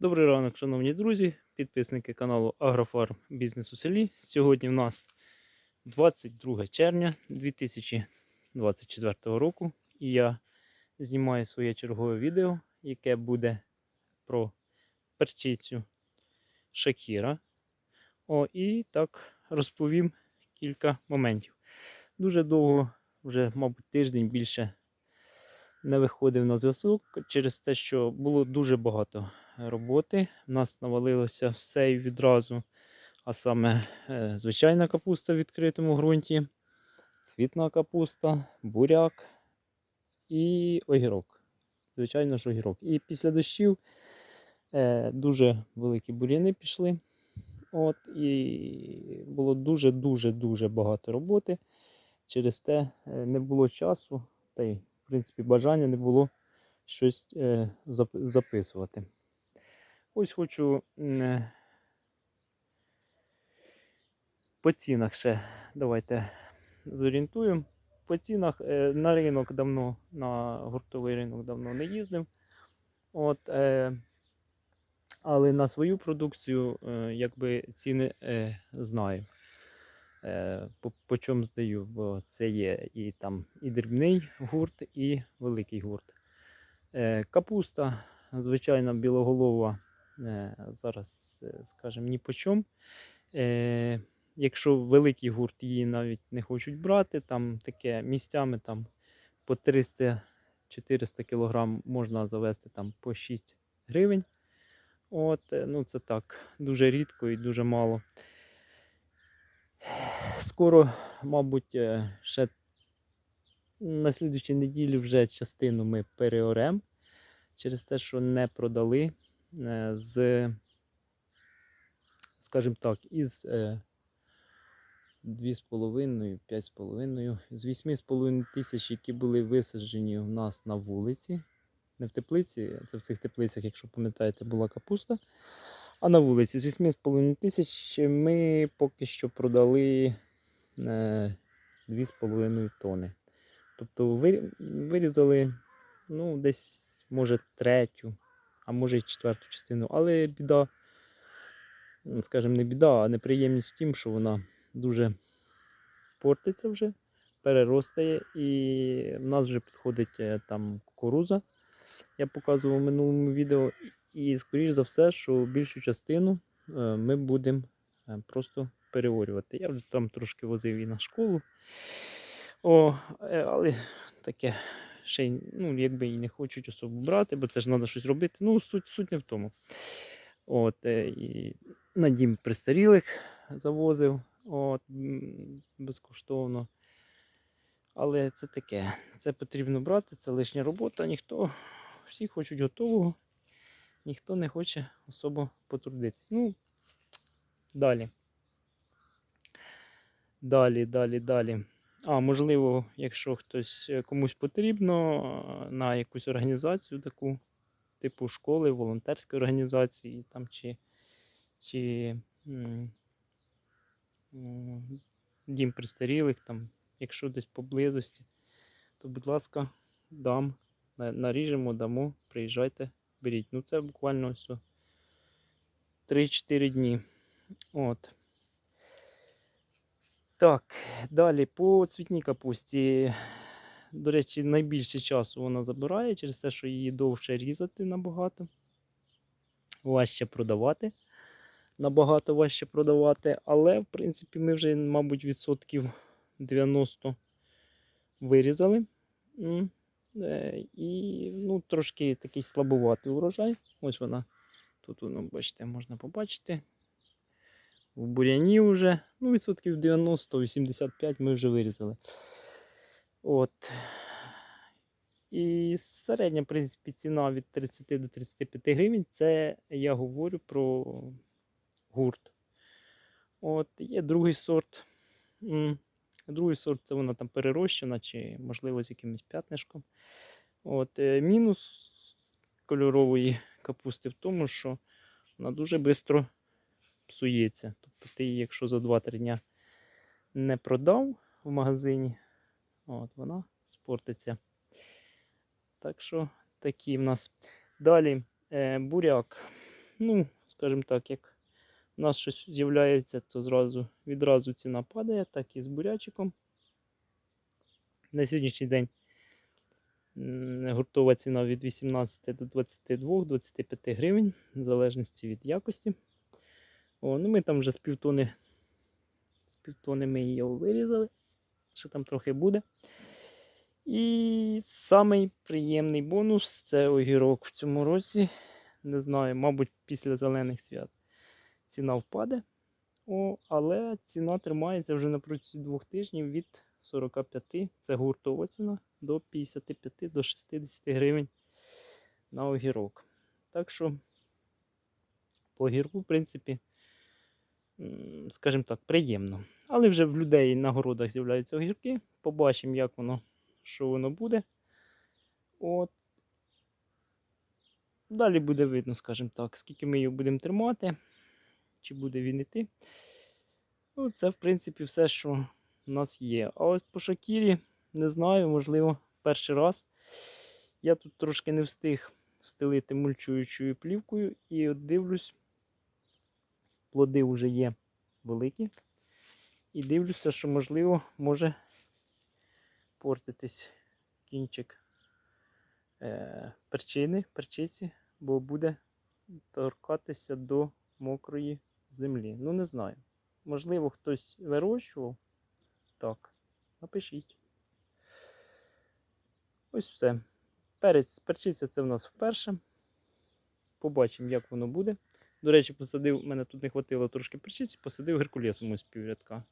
Добрий ранок, шановні друзі, підписники каналу Агрофарм Бізнес у селі. Сьогодні в нас 22 червня 2024 року. І я знімаю своє чергове відео, яке буде про перчицю Шакіра. О, і так розповім кілька моментів. Дуже довго, вже, мабуть, тиждень більше не виходив на зв'язок через те, що було дуже багато роботи. У нас навалилося все і відразу. А саме е, звичайна капуста в відкритому ґрунті, цвітна капуста, буряк і огірок. Звичайно ж, огірок. І після дощів е, дуже великі бур'яни пішли. От, І було дуже-дуже-дуже багато роботи. Через те е, не було часу, та й, в принципі, бажання не було щось записувати. Ось хочу по цінах ще давайте зорієнтуємо. По цінах е, на ринок давно, на гуртовий ринок давно не їздив. От, е, але на свою продукцію е, якби ціни знаю. По, по чому здаю, бо це є і там і дрібний гурт, і великий гурт. Капуста, звичайна білоголова, зараз, е, скажімо, ні по чому. Е, якщо великий гурт її навіть не хочуть брати, там таке місцями там по 300-400 кг можна завести там по 6 гривень. От, е, ну це так, дуже рідко і дуже мало. Скоро, мабуть, е, ще на слідучій неділі вже частину ми переорем через те, що не продали е, з, скажімо так, із е, 2,5, 5,5, з 8,5 тисяч, які були висаджені у нас на вулиці. Не в теплиці, це в цих теплицях, якщо пам'ятаєте, була капуста. А на вулиці з 8,5 тисяч ми поки що продали е, 2,5 тони. Тобто вирізали ну, десь, може, третю, а може й четверту частину. Але біда, ну, скажімо, не біда, а неприємність в тім, що вона дуже портиться вже, переростає, і в нас вже підходить е, там кукуруза. Я показував в минулому відео. І, скоріш за все, що більшу частину е, ми будемо е, просто переорювати. Я вже там трошки возив і на школу. О, але таке ще ну, якби і не хочуть особо брати, бо це ж треба щось робити. Ну, суть, суть не в тому. От, е, і на дім престарілих завозив от, безкоштовно. Але це таке. Це потрібно брати, це лишня робота. Ніхто, всі хочуть готового, ніхто не хоче особо потрудитись. Ну, далі. Далі, далі, далі. А, можливо, якщо хтось е, комусь потрібно е, на якусь організацію таку, типу школи, волонтерської організації, там, чи, чи м, м, дім престарілих, там, якщо десь поблизості, то, будь ласка, дам, наріжемо, дамо, приїжджайте, беріть. Ну, це буквально все 3-4 дні. От. Так, далі по цвітній капусті. До речі, найбільше часу вона забирає через те, що її довше різати набагато. Важче продавати. Набагато важче продавати. Але, в принципі, ми вже, мабуть, відсотків 90 вирізали. Е, І ну, трошки такий слабуватий урожай. Ось вона. Тут воно, бачите, можна побачити в буряні вже. Ну, відсотків 90-85 ми вже вирізали. От. І середня, в принципі, ціна від 30 до 35 гривень. Це я говорю про гурт. От, є другий сорт. Другий сорт це вона там перерощена, чи, можливо, з якимось п'ятнишком. От, е, мінус кольорової капусти в тому, що вона дуже швидко псується. Тобто ти її, якщо за 2-3 дня не продав в магазині, от, вона спортиться. Так що такі в нас. Далі е, буряк. ну, скажімо так, як у нас щось з'являється, то зразу, відразу ціна падає, так і з бурячиком. На сьогоднішній день гуртова ціна від 18 до 22-25 гривень, в залежності від якості. О, ну ми там вже з півтони, з півтони ми її вирізали, ще там трохи буде. І самий приємний бонус це огірок в цьому році. Не знаю, мабуть, після зелених свят ціна впаде. О, але ціна тримається вже на протязі двох тижнів від 45, це гуртова ціна, до 55 до 60 гривень на огірок. Так що по огірку, в принципі, скажімо так, приємно. Але вже в людей на городах з'являються огірки. Побачимо, як воно, що воно буде. От. Далі буде видно, скажімо так, скільки ми його будемо тримати, чи буде він іти. Ну, це, в принципі, все, що в нас є. А ось по Шакірі, не знаю, можливо, перший раз. Я тут трошки не встиг встелити мульчуючою плівкою. І от дивлюсь, плоди вже є великі. І дивлюся, що, можливо, може портитись кінчик е, перчини, перчиці, бо буде торкатися до мокрої землі. Ну, не знаю. Можливо, хтось вирощував. Так, напишіть. Ось все. Перець, перчиця це в нас вперше. Побачимо, як воно буде. До речі, посадив, мене тут не хватило трошки перчиці, посадив геркулесом ось піврядка.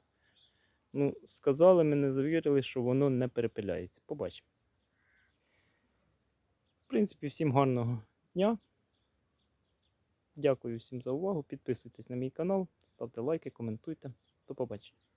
Ну, сказали, мене завірили, що воно не перепиляється. Побачимо. В принципі, всім гарного дня. Дякую всім за увагу. Підписуйтесь на мій канал, ставте лайки, коментуйте. До побачення.